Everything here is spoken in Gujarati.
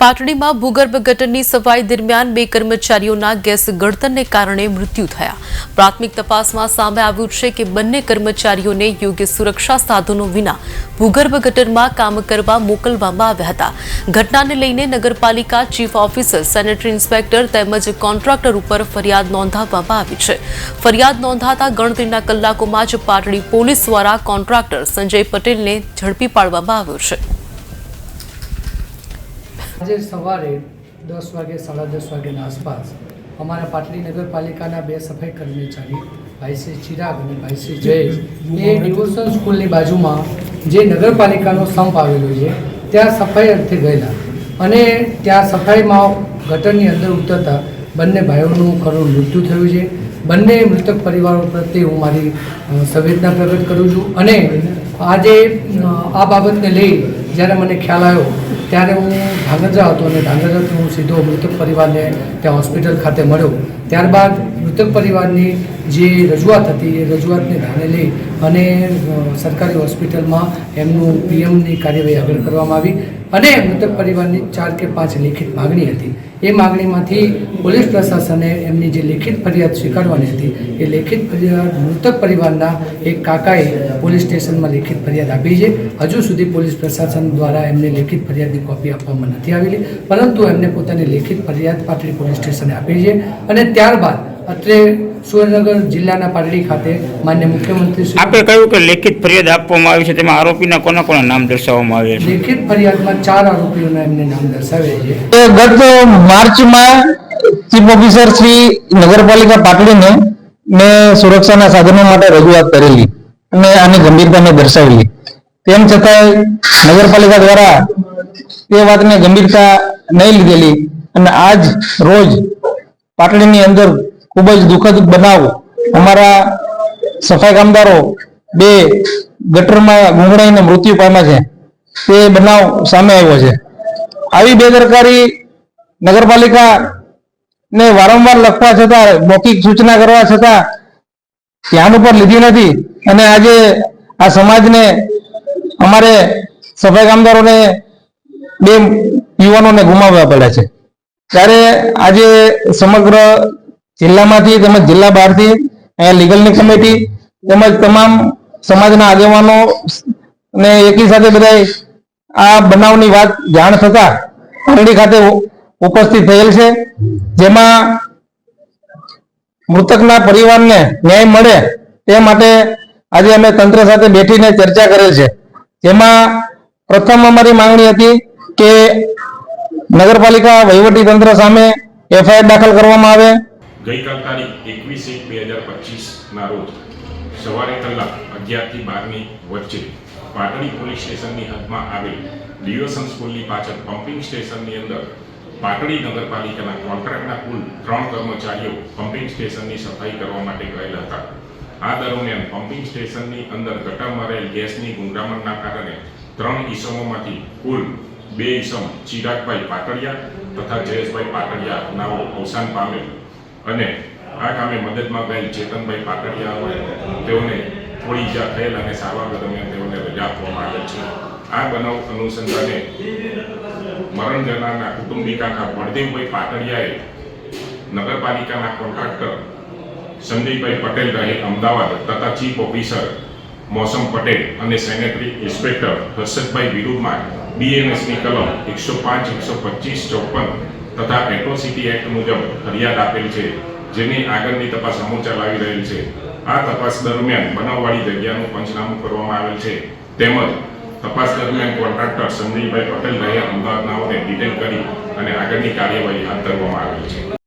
પાટડીમાં ભૂગર્ભ ગટરની સફાઈ દરમિયાન બે કર્મચારીઓના ગેસ ગળતરને કારણે મૃત્યુ થયા. પ્રાથમિક તપાસમાં સામે આવ્યું છે કે બંને કર્મચારીઓને યોગ્ય સુરક્ષા સાધનો વિના ભૂગર્ભ ગટરમાં કામ કરવા મોકલવામાં આવ્યા હતા. ઘટનાને લઈને નગરપાલિકા ચીફ ઓફિસર, સેનેટરી ઇન્સ્પેક્ટર તેમજ કોન્ટ્રાક્ટર ઉપર ફરિયાદ નોંધાવવામાં આવી છે. ફરિયાદ નોંધાતા ગણતરીના કલાકોમાં જ પાટડી પોલીસ દ્વારા કોન્ટ્રાક્ટર સંજય પટેલને ઝડપી પાડવામાં આવ્યો છે. આજે સવારે દસ વાગે, સાડા દસ વાગ્યાના આસપાસ અમારા પાટલી નગરપાલિકાના બે સફાઈ કર્મચારી ભાઈશ્રી ચિરાગ અને ભાઈશ્રી જયેશ એ ડિવોશન સ્કૂલની બાજુમાં જે નગરપાલિકાનો સંપ આવેલો છે, ત્યાં સફાઈ અર્થે ગયેલા અને ત્યાં સફાઈમાં ગટરની અંદર ઉતરતા બંને ભાઈઓનું કરુણ મૃત્યુ થયું છે. બંને મૃતક પરિવારો પ્રત્યે હું મારી સંવેદના પ્રગટ કરું છું અને આજે આ બાબતને લઈ જ્યારે મને ખ્યાલ આવ્યો ત્યારે હું ધાંગધ્રા હતો અને ધાંગધ્રાથી હું સીધો મૃતક પરિવારને ત્યાં હોસ્પિટલ ખાતે મળ્યો. ત્યારબાદ મૃતક પરિવારની જે રજૂઆત હતી એ રજૂઆતને ધ્યાને લઈ અને સરકારી હોસ્પિટલમાં એમનું પીએમની કાર્યવાહી આગળ કરવામાં આવી અને મૃતક પરિવારની ચાર કે પાંચ લેખિત માગણી હતી. એ માગણીમાંથી પોલીસ પ્રશાસને એમની જે લેખિત ફરિયાદ સ્વીકારવાની હતી એ લેખિત ફરિયાદ મૃતક પરિવારના એક કાકાએ પોલીસ સ્ટેશનમાં લેખિત ફરિયાદ આપી છે. હજુ સુધી પોલીસ પ્રશાસન દ્વારા એમને લેખિત ફરિયાદની કોપી આપવામાં નથી આવેલી પરંતુ એમને પોતાની લેખિત ફરિયાદ પાટડી પોલીસ સ્ટેશને આપી છે અને ત્યારબાદ અત્રે સુરેન્દ્રનગર જિલ્લાના પાટડી ખાતે માન્ય મુખ્યમંત્રી આપણે આપે કહ્યું કે લેખિત ફરિયાદ આપવામાં આવી છે તેમાં આરોપીના કોના કોના નામ દર્શાવવામાં આવ્યા છે? લેખિત ફરિયાદમાં ચાર આરોપીઓના એમને નામ દર્શાવે છે. એ ગત માર્ચમાં ચીફ ઓફિસર શ્રી નગરપાલિકા પાટડીને મેં સુરક્ષાના સાધનો માટે રજૂઆત કરેલી. અને આની ગંભીરતાને દર્શાવેલી. તેમ છતાંય નગરપાલિકા દ્વારા તે વાતને ગંભીરતા નહીં લીધેલી અને આજ રોજ પાટડીની અંદર ખૂબ જ દુઃખદ બનાવ અમારા સફાઈ કામદારો બે ગટરમાં ગુંગળાઈને મૃત્યુ પામ્યા છે. તે બનાવ સામે આવ્યો છે. આવી બેદરકારી નગરપાલિકા ને વારંવાર લખવા છતાં મૌખિક સૂચના કરવા છતાં ધ્યાન ઉપર લીધી નથી. અને આજે આ સમાજને, અમારે સફાઈ કામદારોને બે યુવાનોને ગુમાવવા પડ્યા છે. ત્યારે આજે સમગ્ર જિલ્લામાંથી તેમજ જિલ્લા બહારથી અહીંયા લીગલની કમિટી તેમજ તમામ સમાજના આગેવાનો ને એકી સાથે બધાય આ બનાવની વાત જાણ થતા પારડી ખાતે ઉપસ્થિત થયેલ છે. જેમાં મૃતકના પરિવારને ન્યાય મળે તે માટે આજે અમે તંત્ર સાથે બેઠીને ચર્ચા કરેલ છે. જેમાં પ્રથમ અમારી માંગણી હતી કે નગરપાલિકા વહીવટી તંત્ર સામે એફઆઈઆર દાખલ કરવામાં આવે. ગઈકાલ તારીખ એકવીસ એક બે હજાર પચીસના રોજ સવારે કલાક અગિયારથી બારની વચ્ચે પાટડી પોલીસ સ્ટેશનની હદમાં આવેલ ડિવોશન સ્કૂલની પાછળ પમ્પિંગ સ્ટેશનની અંદર પાટડી નગરપાલિકાના કોન્ટ્રાક્ટના કુલ ત્રણ કર્મચારીઓ પમ્પિંગ સ્ટેશનની સફાઈ કરવા માટે ગયેલા હતા. આ દરમિયાન પમ્પિંગ સ્ટેશનની અંદર ગટર રહેલ ગેસની ગુંડામણના કારણે ત્રણ ઈસમોમાંથી કુલ બે ઈસમ ચિરાગભાઈ પાટડિયા તથા જયેશભાઈ પાટડિયા નાઓ અવસાન પામેલ અને આ કામે મદદમાં ગયેલ ચેતનભાઈ પાટડિયા તેઓને થોડી ઈજા થયેલ અને સારવાર દરમિયાન તેઓને રજા આપવામાં આવેલ છે. આ બનાવ અનુસંધાને મરણ જનારના કુટુંબિકાના બળદેવભાઈ પાટડિયાએ નગરપાલિકાના કોન્ટ્રાક્ટર સંદીપભાઈ પટેલ રહે અમદાવાદ તથા ચીફ ઓફિસર મોસમ પટેલ અને સેનેટરી ઇન્સ્પેક્ટર હર્ષદભાઈ વિરુદ્ધમાં બીએનએસની કલમ એકસો પાંચ, એકસો પચીસ, ચોપન તથા એટ્રોસિટી એક્ટ મુજબ ફરિયાદ આપેલ છે, જેની આગળની તપાસ અમો ચલાવી રહેલ છે. આ તપાસ દરમિયાન બનાવવાળી જગ્યાનું પંચનામું કરવામાં આવેલ છે. તેમજ તપાસ દરમિયાન કોન્ટ્રાક્ટર સંજયભાઈ પટેલ રહે અમદાવાદનાઓને ડિટેન કરી અને આગળની કાર્યવાહી હાથ ધરવામાં આવેલ છે.